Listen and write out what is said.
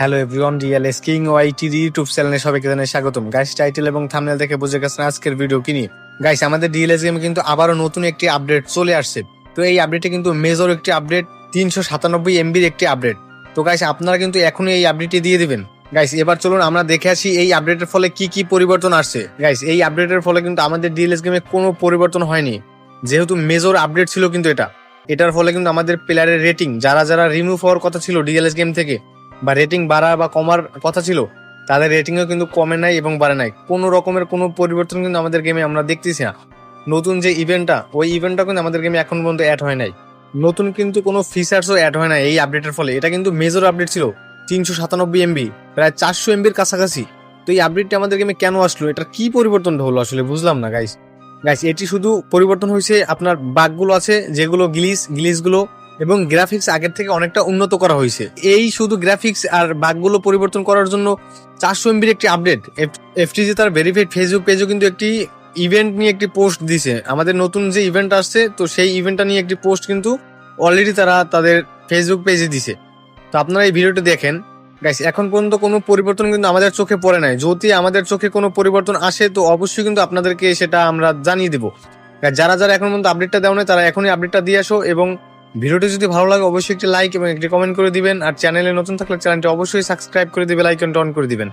Hello everyone real স্কিং ও YT YouTube চ্যানেলে সবাইকে জানাই স্বাগতম। গাইস টাইটেল এবং থাম্বনেল দেখে বুঝে গেছেন আজকের ভিডিও কিনি গাইস আমাদের ডিএলএস গেমে কিন্তু আবারও নতুন একটি আপডেট চলে আসছে। তো এই আপডেটে কিন্তু মেজর একটি আপডেট তিনশো সাতানব্বই এমবির একটি আপডেট তো গাইস আপনারা কিন্তু এখনই এই আপডেটটি দিয়ে দিবেন। গাইস এবার চলুন আমরা দেখে আসি এই আপডেটের ফলে কি কি পরিবর্তন আসছে। গাইস এই আপডেটের ফলে কিন্তু আমাদের ডিএলএস গেমে কোনো পরিবর্তন হয়নি। যেহেতু মেজর আপডেট ছিল কিন্তু এটা। এটার ফলে কিন্তু আমাদের প্লেয়ারের রেটিং যারা যারা রিমুভ হওয়ার কথা ছিল ডিএলএস গেম থেকে বা রেটিং বাড়া বা কমার কথা ছিল, তাদের রেটিংও কিন্তু কমে নাই এবং বাড়ে নাই। কোনো রকমের কোনো পরিবর্তন কিন্তু আমাদের গেমে আমরা দেখতেছি না। নতুন যে ইভেন্টটা ওই ইভেন্টটা কিন্তু আমাদের গেমে এখন পর্যন্ত অ্যাড হয় নাই। নতুন কিন্তু কোনো ফিচার্সও অ্যাড হয় না এই আপডেটের ফলে। এটা কিন্তু মেজর আপডেট ছিল, তিনশো সাতানব্বই এমবি প্রায় চারশো এমবির কাছাকাছি। তো এই আপডেটটা আমাদের গেমে কেন আসলো? এটার কি পরিবর্তনটা হলো আসলে? বুঝলাম না গাইস গাইস এটি শুধু পরিবর্তন হয়েছে আপনার বাঘগুলো আছে, যেগুলো গ্লিস, গ্লিসগুলো এবং গ্রাফিক্স আগের থেকে অনেকটা উন্নত করা হয়েছে। এই শুধু গ্রাফিক্স আর বাঘগুলো পরিবর্তন করার জন্য চারশো এমবির একটি আপডেট এফটিজি তার ভেরিফাইড ফেসবুক পেজও কিন্তু একটি ইভেন্ট নিয়ে একটি পোস্ট দিছে। আমাদের নতুন যে ইভেন্ট আসছে, তো সেই ইভেন্টটা নিয়ে একটি পোস্ট কিন্তু অলরেডি তারা তাদের ফেসবুক পেজে দিছে। তো আপনারা এই ভিডিওটি দেখেন। গাইস এখন পর্যন্ত কোনো পরিবর্তন কিন্তু আমাদের চোখে পড়ে নাই। যদি আমাদের চোখে কোনো পরিবর্তন আসে, তো অবশ্যই কিন্তু আপনাদেরকে সেটা আমরা জানিয়ে দেবো। যারা যারা এখন পর্যন্ত আপডেটটা দেওয়া নেই, তারা এখনই আপডেটটা দিয়ে আসো এবং ভিডিওটি যদি ভালো লাগে, অবশ্যই একটি লাইক এবং একটি কমেন্ট করে দিবেন। আর চ্যানেলে নতুন থাকলে চ্যানেলটি অবশ্যই সাবস্ক্রাইব করে দিবে লাইক অন করে দিবেন।